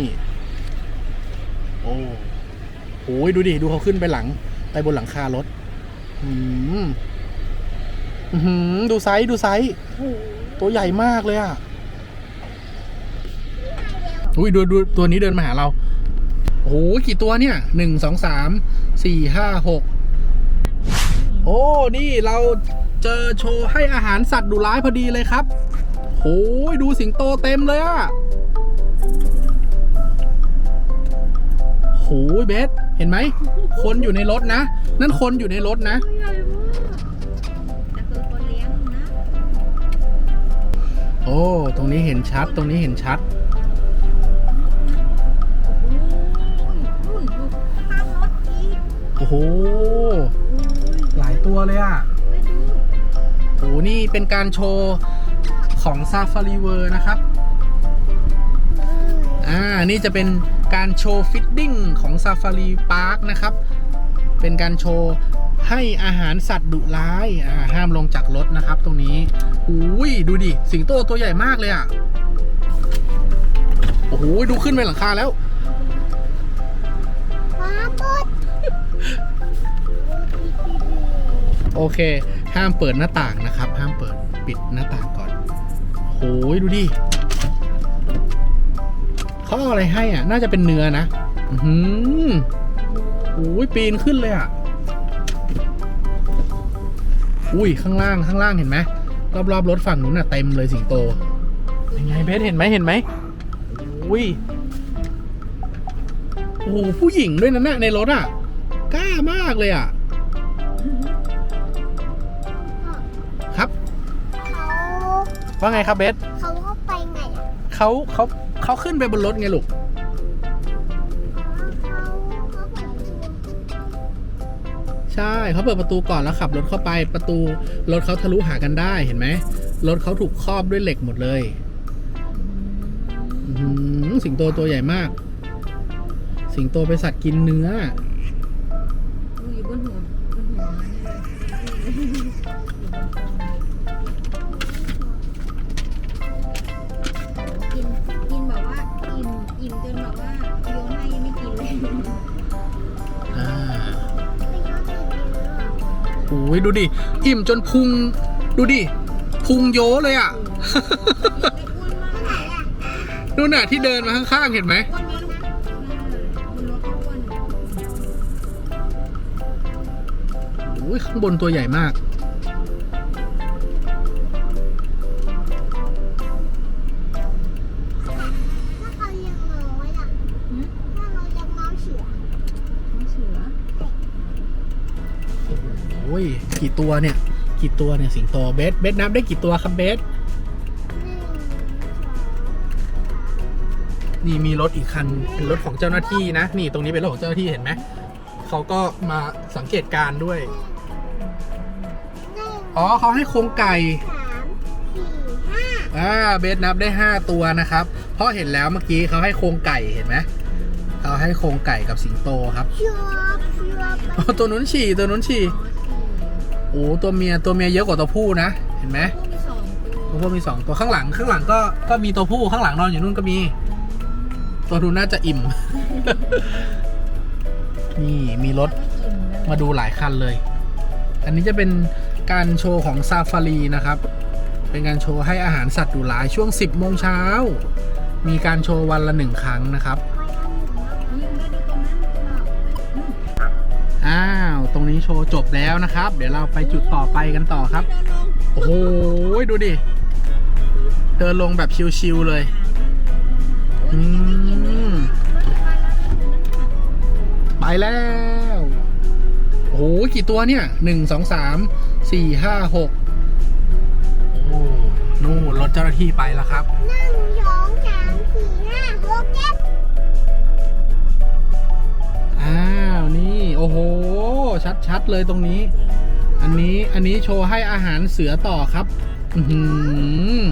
นี่โอ้โหดูดิ ดูเขาขึ้นไปหลัง ไปบนหลังคารถ อืมอื้อหือดูไซส์ดูไซส์ตัวใหญ่มากเลยอะอุ้ยดูดูตัวนี้เดินมาหาเรา โอ้โหกี่ตัวเนี่ย หนึ่งสองสาม สี่ห้าหก โอ้ นี่เราเจอโชว์ให้อาหารสัตว์ดุร้ายพอดีเลยครับ โอ้ยดูสิงโตเต็มเลยอะ โหยเบสเห็นไหม คนอยู่ในรถนะ นั่นคนอยู่ในรถนะ ใหญ่มากแต่คือคนเลี้ยงนะโอ้ ตรงนี้เห็นชัด ตรงนี้เห็นชัดนู่นดูข้างรถอีกโอ้โหหลายตัวเลยอะไปดูโอ้นี่เป็นการโชว์ของซาฟารีเวอร์นะครับ อ่า นี่จะเป็น การโชว์ฟิตติ้งของซาฟารีพาร์คนะครับ เป็นการโชว์ให้อาหารสัตว์ดุร้ายอ่าห้ามลงจากรถนะครับ ตรงนี้อุ้ยดูดิ สิงโตตัวใหญ่มากเลยอะ่ะ โอ้โหดูขึ้นไปหลังคาแล้วฟ้าบดโอเค ห้ามเปิดหน้าต่างนะครับ ห้ามเปิดปิดหน้าต่างก่อนโหยดูดิ เขาเอาอะไรให้อะ น่าจะเป็นเนื้อนะ อือหือโอ้ยปีนขึ้นเลยอะ อุ้ยข้างล่างข้างล่างเห็นไหมรอบรอบๆรถฝั่งนู้นน่ะเต็มเลยสิงโตยังไงเบสเห็นไหมเห็นไหมอุ้ยโอ้โหผู้หญิงด้วยนะเนี่ยในรถอะกล้ามากเลยอะ ครับเขาว่าไงครับเบสเขาเข้าไปไงอะเขาเขา เขาขึ้นไปบนรถไงลูก ใช่เขาเปิดประตูก่อนแล้วขับรถเข้าไปประตูรถเขาทะลุหากันได้เห็นไหมรถเขาถูกครอบด้วยเหล็กหมดเลยสิงโตตัวใหญ่มาก สิงโตเป็นสัตว์กินเนื้อ อิ่มอิ่มจนแบบว่าโยนให้ยังไม่กินเลยอ่าไม่ยอมกินเลยโอ้ยดูดิ อิ่มจนพุง ดูดิ พุงโยเลยอะอ้วนมากไหนอะนู่นน่ะที่เดินมาข้างๆ เห็นไหมอ้วนไหมลูกบนรถก็อ้วนโอ้ยข้างบนตัวใหญ่มาก อ้ยกี่ตัวเนี่ย กี่ตัวเนี่ยสิงโตเบสเบสนับได้กี่ตัวครับเบสนี่มีรถอีกคันเป็นรถของเจ้าหน้าที่นะ นี่ตรงนี้เป็นรถของเจ้าหน้าที่เห็นไหมเขาก็มาสังเกตการณ์ด้วยหนึ่งอ๋อเขาให้โครงไก่สามสี่ห้าอ่าเบสนับได้ 5 ตัวนะครับเพราะเห็นแล้วเมื่อกี้เขาให้โครงไก่เห็นไหมเขาให้โครงไก่กับสิงโตครับชัวร์ชัวร์อ๋อตัวนู้นฉี่ตัวนู้นฉี่โอ้ตัวเมียตัวเมียเยอะกว่าตัวผู้นะ เห็นไหมพวกมีสองตัวตัวผู้มีสองตัวข้างหลังข้างหลังก็ก็มีตัวผู้ข้างหลังนอนอยู่นู่นก็มี ตัวนู้นน่าจะอิ่ม นี่มีรถไม่กินนะมาดูหลายคันเลย อันนี้จะเป็นการโชว์ของซาฟารีนะครับ เป็นการโชว์ให้อาหารสัตว์ดุร้ายช่วง 10โมงเช้า มีการโชว์วันละหนึ่งครั้งนะครับยิงได้ดูตรงนั้นอืมอ้าว ตรงนี้โชว์จบแล้วนะครับ เดี๋ยวเราไปจุดต่อไปกันต่อครับ โอ้โหดูดิ เดินลงแบบชิวๆเลยอืมไปแล้ว โอ้โหกี่ตัวเนี่ยหนึ่งสองสามสี่ห้าหกโอ้นู่นรถเจ้าหน้าที่ไปแล้วครับหนึ่งสองสามสี่ห้าหกเจ็ด โอ้โห ชัดๆเลยตรงนี้ อันนี้อันนี้โชว์ให้อาหารเสือต่อครับอือหือ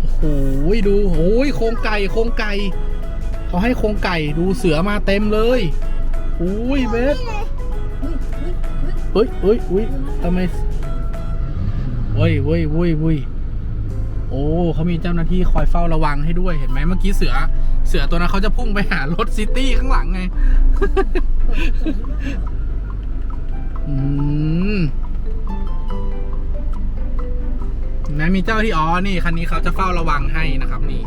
โอ้โหดูโอ้ยโครงไก่โครงไก่เขาให้โครงไก่ดูเสือมาเต็มเลยโอ้ยเบสเลยอุ้ยอุ้ยอุ้ยเฮ้ยเฮ้ยเฮ้ยทำไมเฮ้ยเฮ้ยเฮ้ยโอ้เขามีเจ้าหน้าที่คอยเฝ้าระวังให้ด้วยเห็นไหมเมื่อกี้เสือ เสือตัวนั้นเขาจะพุ่งไปหารถซิตี้ข้างหลังไง อืมเห็นไหมมีเจ้าที่อ๋อ นี่คันนี้เขาจะเฝ้าระวังให้นะครับ นี่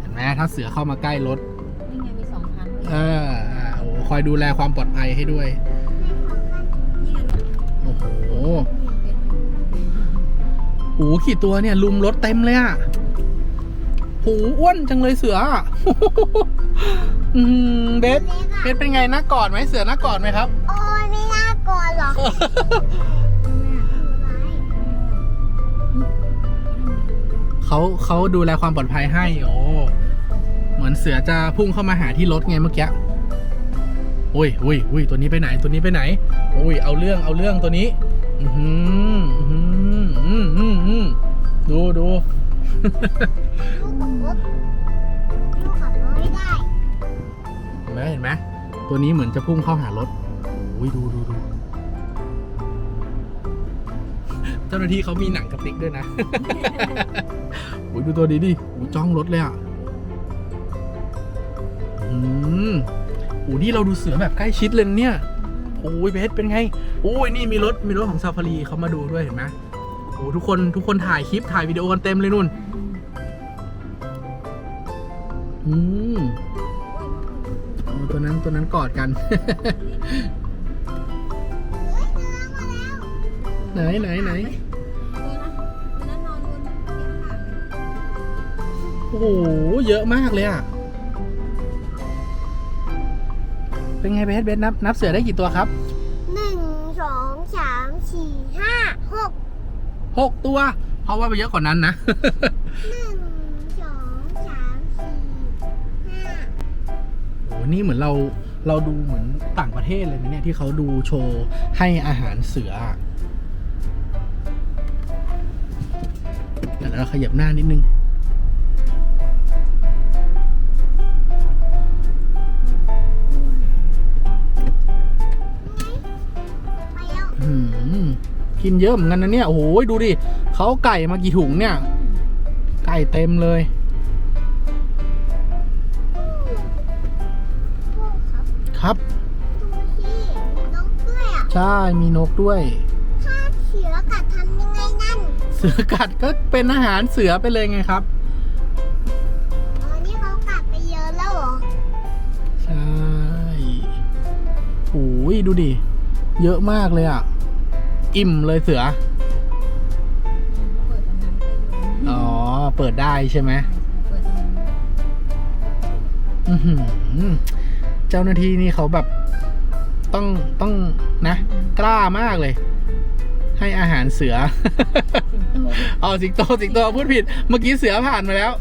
เห็นไหมถ้าเสือเข้ามาใกล้รถ นี่ไงมีสองคันเอออ่าโอ้คอยดูแลความปลอดภัยให้ด้วยนี่ไงโอ้โหเป็นโอ้โหขี่ตัวเนี่ยลุมรถเต็มเลยอะโหอ้วนจังเลยเสืออะอืมเบสเบสเป็นไงน่ากอดไหมเสือน่ากอดไหมครับโอ้ยไม่น่ากลัวหรอกเขาเขาดูแลความปลอดภัยให้โอ้เหมือนเสือจะพุ่งเข้ามาหาที่รถไงเมื่อกี้โอ้ยโอ้ยโอ้ยตัวนี้ไปไหนตัวนี้ไปไหนโอ้ยเอาเรื่องเอาเรื่องตัวนี้ อือหืออื ลูกกับรถลูกกับรถไม่ได้เห็นไหมเห็นไหมตัวนี้เหมือนจะพุ่งเข้าหารถโอ้ยดูดูดูเจ้าหน้าที่เขามีหนังกระติกด้วยนะ โอ้ยดูตัวดีดิโอ้ยจ้องรถเลยอะ อืมโอ้นี่เราดูเสือแบบใกล้ชิดเลยเนี่ย โอ้ยเบสเป็นไง โอ้ยนี่มีรถมีรถของซาฟารีเขามาดูด้วยเห็นไหมโอ้ทุกคนทุกคนถ่ายคลิปถ่ายวิดีโอกันเต็มเลยนุ่น อืมโอ้ตัวนั้นตัวนั้นกอดกันเฮ้ยเนื้อมาแล้วไหนไหนไหนตัวนั้นตัวนั้นนอนบนเตียงขาเลยโอ้โห เยอะมากเลยอะ เป็นไงเบสเบสนับนับเสือได้กี่ตัวครับ หนึ่งสองสามสี่ห้าหกหกตัว เพราะว่าไปเยอะกว่านั้นนะหนึ่ง นี่เหมือนเราเราดูเหมือนต่างประเทศเลยนะเนี่ยที่เขาดูโชว์ให้อาหารเสือเดี๋ยวเราขยับหน้านิดนึงกินเยอะเหมือนกันนะเนี่ย โอ้โหดูดิเขาไก่มากี่ถุงเนี่ย ไก่เต็มเลย ใช่มีนกด้วย ถ้าเสือกัดทำยังไงนั่น เสือกัดก็เป็นอาหารเสือไปเลยไงครับ อ๋อ นี่เขากัดไปเยอะแล้วเหรอ ใช่โอ้ยดูดิ เยอะมากเลยอะ อิ่มเลยเสือ เปิดตรงนั้นก็อยู่อ๋อ เปิดได้ใช่ไหม เปิดตรงนั้นอือหือเจ้าหน้าที่นี่เขาแบบ ต้องต้องนะ กล้ามากเลย ให้อาหารเสือสิงโตอ๋อสิงโตสิงโตพูดผิด เมื่อกี้เสือผ่านมาแล้ว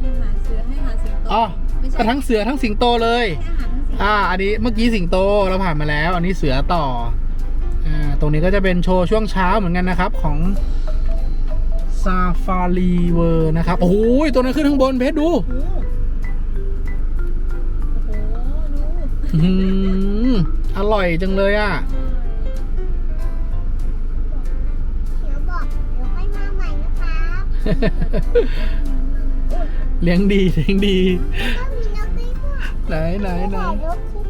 ให้อาหารเสือให้อาหารสิงโตอ๋อไม่ใช่ก็ทั้งเสือทั้งสิงโตเลยให้อาหารทั้งสิงโตอ่า อันนี้เมื่อกี้สิงโตเราผ่านมาแล้ว อันนี้เสือต่อ อ่า ตรงนี้ก็จะเป็นโชว์ช่วงเช้าเหมือนกันนะครับของซาฟารีเวอร์นะครับ โอ้โหตัวนั้นขึ้นข้างบนเพชรดูโอ้โหโอ้โหดู อื้อหืออร่อยจังเลยอะเสือบอกเดี๋ยวค่อยมาใหม่นะครับเลี้ยงดีเลี้ยงดี ก็มีนกด้วยค่ะไหนไหนไหนถ่ายรูปสิ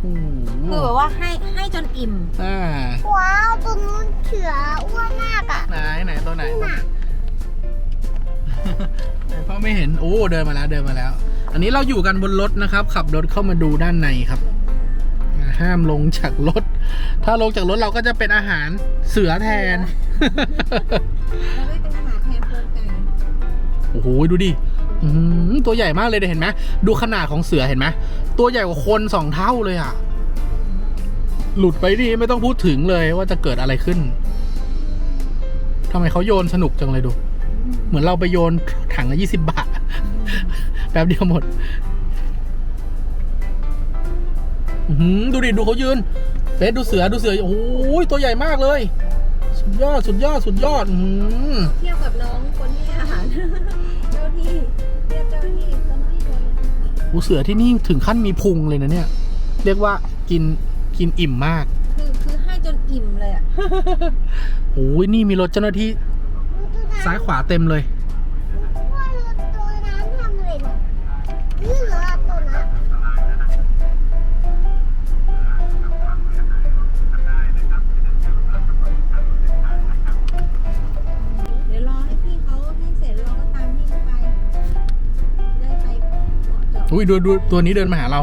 โอ้โหคือแบบว่าให้ให้จนอิ่ม อ่าว้าวตัวนู้นเสืออ้วนมากอะไหนไหนตัวไหนนี่ตัวไหนน่ะไหนพ่อไม่เห็นโอ้เดินมาแล้วเดินมาแล้ว อันนี้เราอยู่กันบนรถนะครับ ขับรถเข้ามาดูด้านในครับอ่า ห้ามลงจากรถ ถ้าลงจากรถเราก็จะเป็นอาหารเสือแทน เราไม่เป็นอาหารแทนโครงไก่โอ้โหดูดิอื้อหือตัวใหญ่มากเลยเห็นไหมดูขนาดของเสือเห็นไหมตัวใหญ่กว่าคนสองเท่าเลยอะ หลุดไปนี่ไม่ต้องพูดถึงเลยว่าจะเกิดอะไรขึ้นทำไมเขาโยนสนุกจังเลยดู เหมือนเราไปโยนถังละยี่สิบบาท แป๊บเดียวหมด ดูดิดูเขายืนเบสดูเสือดูเสือโอ้ยตัวใหญ่มากเลย สุดยอดสุดยอดสุดยอดอื้อหือเทียบกับน้องคนที่ให้อาหารเจ้าที่เทียบเจ้าที่ตัวน้อยตัวเล็กหูเสือที่นี่ถึงขั้นมีพุงเลยนะเนี่ย เรียกว่ากินกินอิ่มมาก คือคือให้จนอิ่มเลยอะโอ้ยนี่มีรถเจ้าหน้าที่ดูตัวนั้นซ้ายขวาเต็มเลย อุ้ยดูดูตัวนี้เดินมาหาเรา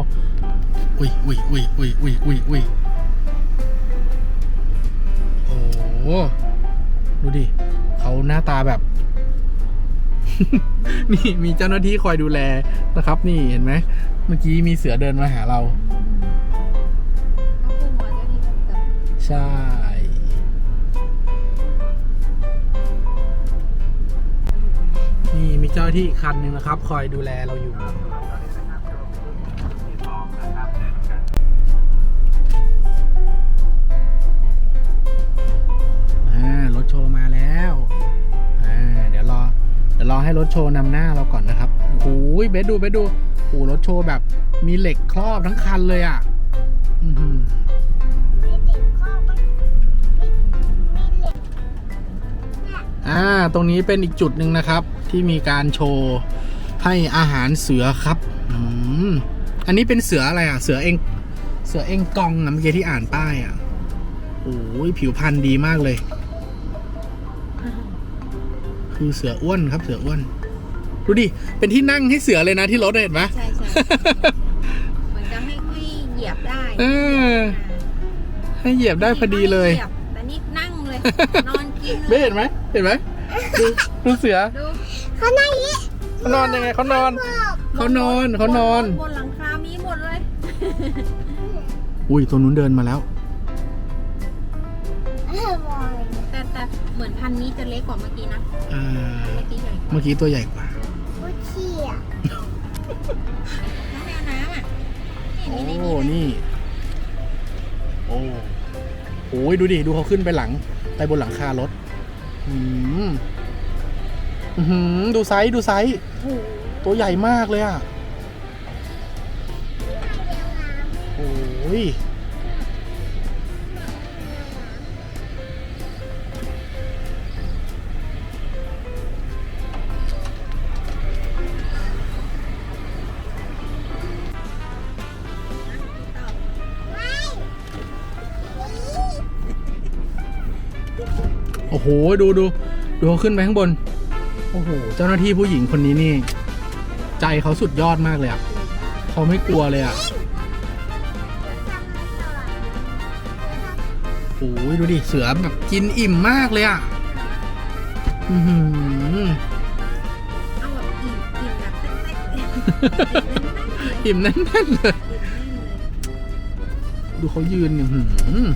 อุ้ยอุ้ยอุ้ยอุ้ยอุ้ยอุ้ยอุ้ยโอ้โหดูดิเขาหน้าตาแบบ นี่มีเจ้าหน้าที่คอยดูแลนะครับ นี่เห็นไหมเมื่อกี้มีเสือเดินมาหาเราเขาพูดหัวเจ้านี่กับใช่นี่มีเจ้าหน้าที่อีกคันหนึ่งนะครับ คอยดูแลเราอยู่ ให้รถโชว์นำหน้าเราก่อนนะครับโอ้โหเบสดูเบสดูโอ้โหรถโชว์แบบมีเหล็กครอบทั้งคันเลยอะอือหือไม่เด็กข้อไม่ไม่ไม่เหล็กเนี่ยอ่า ตรงนี้เป็นอีกจุดหนึ่งนะครับ ที่มีการโชว์ให้อาหารเสือครับอืมอันนี้เป็นเสืออะไรอะ เสือเอง เสือเองกองนะเมื่อกี้ที่อ่านป้ายอะโอ้ยผิวพรรณดีมากเลย คือเสืออ้วนครับเสืออ้วนดูดิเป็นที่นั่งให้เสือเลยนะที่รถเห็นไหมใช่ใช่เหมือนจะให้ให้เหยียบได้เออให้เหยียบได้พอดีเลยหบแต่นี่นั่งเลยนอนกินไม่เลยเห็นไหมเห็นไหมดูดูเสือดูเขาหน้าอย่างนี้เขานอนยังไงเขานอนบอกเขานอนเขานอนบนหลังคามีหมดเลย อุ้ยตัวนู้นเดินมาแล้ว เหมือนพันธุ์นี้จะเล็กกว่าเมื่อกี้นะ อ่า เมื่อกี้ใหญ่กว่าเมื่อกี้ตัวใหญ่กว่าผู้เชี่ยน้องแมวน้ำอะโอ้ นี่นี่นี่นี่โอ้โหดูดิ ดูเขาขึ้นไปหลัง ไปบนหลังคารถ อืมอื้อหือ ดูไซส์ ดูไซส์โอ้โหตัวใหญ่มากเลยอะ โอ้ย หดูดูดูเขาขึ้นไปข้างบน โอ้โห เจ้าหน้าที่ผู้หญิงคนนี้นี่ ใจเขาสุดยอดมากเลยอะเขาไม่กลัวเลยอะโอ้ยดูดิเสือแบบกินอิ่มมากเลยอะอือหือเอาแบบอิ่มอิ่มแบบเต้นๆอิ่มแน่นๆเลยอิ่มแน่นๆเลยอิ่มแน่นเลยดูเขายืนเนี่ยหือ